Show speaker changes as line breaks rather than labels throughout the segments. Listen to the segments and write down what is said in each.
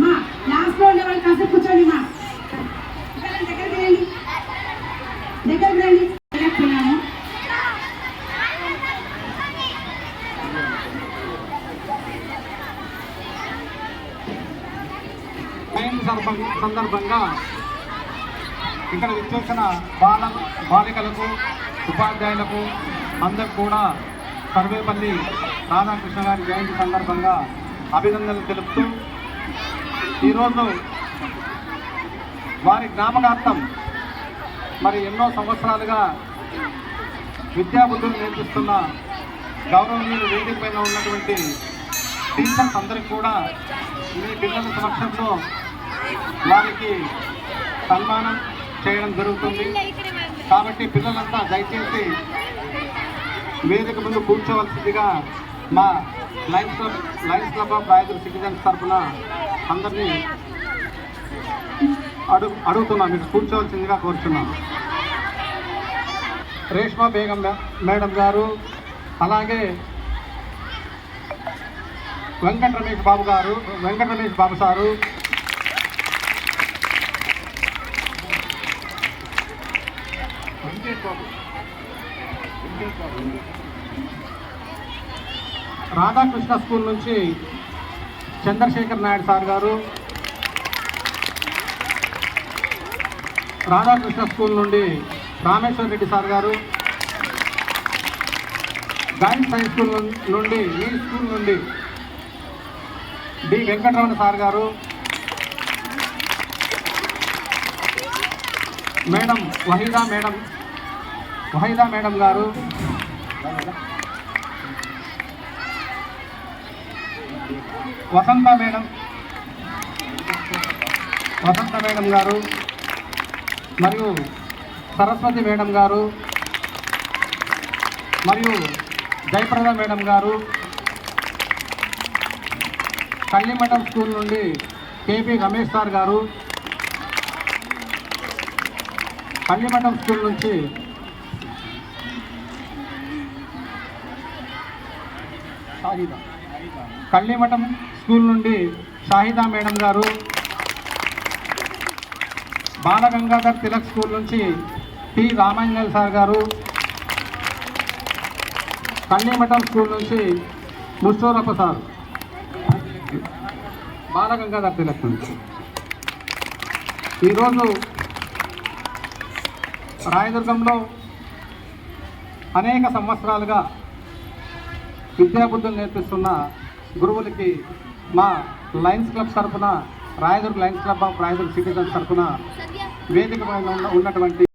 మా లాస్ట్ లో ఉండే వాళ్ళు కాసేపు కూర్చోండి మా పిల్లలు దగ్గరికి రండి దగ్గరికి రండి వెళ్ళకపోయినాము
టైం సందర్భం- సందర్భంగా ఇక్కడ విచ్చేసిన బాల బాలికలకు ఉపాధ్యాయులకు అందరికి కూడా సర్వేపల్లి రాధాకృష్ణ గారి జయంతి సందర్భంగా అభినందనలు తెలుపుతూ ఈరోజు వారి జ్ఞాపకార్థం మరి ఎన్నో సంవత్సరాలుగా విద్యాబుద్ధులు నేర్పిస్తున్న గౌరవనీయులు వేదిక పైన ఉన్నటువంటి టీచర్స్ అందరికీ కూడా మీ పిల్లల సమక్షంలో వారికి సన్మానం చేయడం జరుగుతుంది. కాబట్టి పిల్లలంతా దయచేసి వేదిక ముందు కూర్చోవలసిందిగా మా lions club lions club of Rayadurg citizens తరఫున అందరినీ అడుగు అడుగుతున్నాం మీకు కూర్చోవలసిందిగా కోరుతున్నాం రేష్మా బేగం మేడం గారు అలాగే వెంకట రమేష్ బాబు గారు వెంకట రమేష్ బాబు సారు వెంకటేష్ బాబు వెంకటేష్ బాబు. రాధాకృష్ణ స్కూల్ నుంచి చంద్రశేఖర్ నాయుడు సార్ గారు. రాధాకృష్ణ స్కూల్ నుండి రామేశ్వర రెడ్డి సార్ గారు. గాయన్స్ హై స్కూల్ నుండి ఈ స్కూల్ నుండి డి వెంకటరమణ సార్ గారు. Madam Waheeda madam. Waheeda madam గారు. వసంత మేడం. వసంత మేడం గారు. మరియు సరస్వతి మేడం గారు. మరియు జయప్రద మేడం గారు. కళ్ళిమఠం స్కూల్ నుండి కేపీ రమేష్ సార్ గారు. కళ్ళిమఠం స్కూల్ నుంచి షాహిదా కళ్ళిమఠం స్కూల్ నుండి షాహిదా మేడం గారు బాలగంగాధర్ తిలక్ స్కూల్ నుంచి పి రామాంజల్ సార్ గారు కళ్ళిమఠం స్కూల్ నుంచి ముస్తూరప్ప సార్ బాలగంగాధర్ తిలక్ నుంచి. ఈరోజు రాయదుర్గంలో అనేక సంవత్సరాలుగా విద్యాబుద్ధులు నేర్పిస్తున్న గురువులకి మా లయన్స్ క్లబ్ తరఫున Rayadurga Lions Club of Rayadurga citizens తరఫున వేదిక పైన ఉన్నటువంటి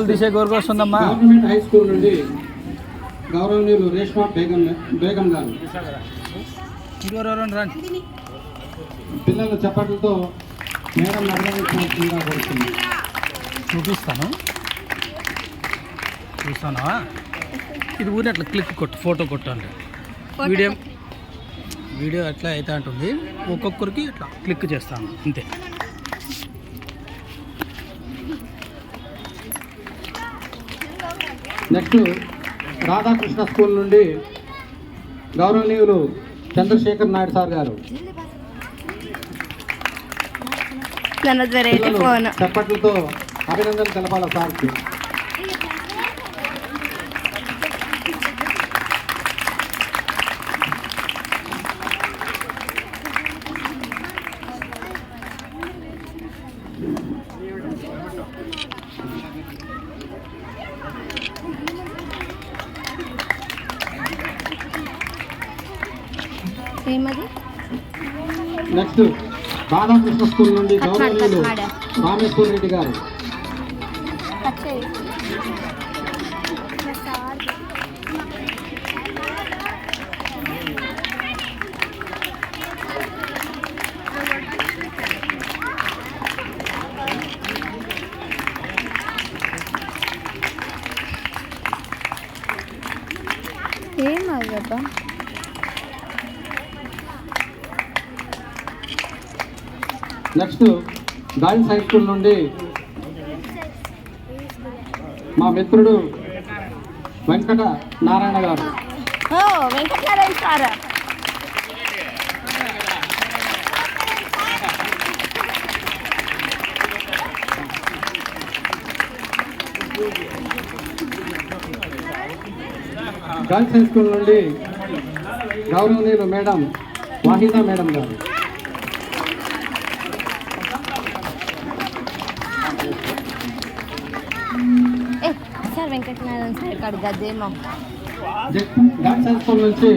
ఫోటోలు తీసే కోరిక వస్తుందమ్మా
గవర్నమెంట్ హై స్కూల్ నుండి గౌరవనీయులు రేష్మా బేగం బేగం గారు. పిల్లల చప్పట్లతో మేడం
చూపిస్తాను. చూస్తానా? ఇది ఊరి అట్లా క్లిక్ కొట్టు ఫోటో కొట్టండి. వీడియో వీడియో ఎట్లా అయితే అంటుంది ఒక్కొక్కరికి ఇట్లా క్లిక్ చేస్తాను అంతే.
నెక్స్ట్ రాధాకృష్ణ స్కూల్ నుండి గౌరవనీయులు చంద్రశేఖర్ నాయుడు సార్ గారు. చెప్పట్లతో అభినందనలు తెలపాల సార్కి?
ఏమది
నెక్స్ట్ రాధాకృష్ణ స్కూల్ నుండి గౌరవనీయులు రామేశ్వర్ రెడ్డి గారు
ఏమాగబ్బా
నెక్స్ట్ గర్ల్స్ హై స్కూల్ నుండి మా మిత్రుడు వెంకట నారాయణ గారు. గర్ల్స్ హై స్కూల్ నుండి గౌరవనీయులు మేడం వాహిదా మేడం గారు.
వెంకటనారాయణ సార్ కాడు గదేమో.
నుంచి